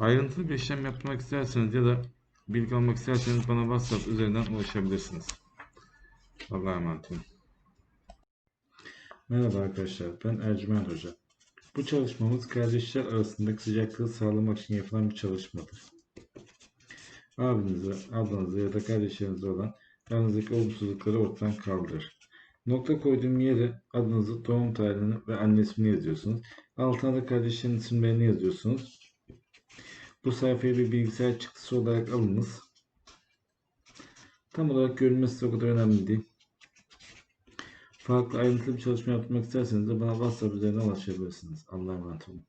Ayrıntılı bir işlem yapmak isterseniz ya da bilgi almak isterseniz bana WhatsApp üzerinden ulaşabilirsiniz. Allah'a emanet olun. Merhaba arkadaşlar, ben Ercüment Hoca. Bu çalışmamız kardeşler arasındaki sıcaklığı sağlamak için yapılan bir çalışmadır. Abinize, ablanıza ya da kardeşlerinize olan aranızdaki olumsuzlukları ortadan kaldırır. Nokta koyduğum yere adınızı, doğum tarihini ve anne ismini yazıyorsunuz. Altına da kardeşlerin isimlerini yazıyorsunuz. Bu sayfayı bir bilgisayar çıktısı olarak alınız. Tam olarak görünmesi o kadar önemli değil. Farklı ayrıntılı bir çalışma yapmak isterseniz de bana WhatsApp üzerinden ulaşabilirsiniz. Allah'a emanet olun.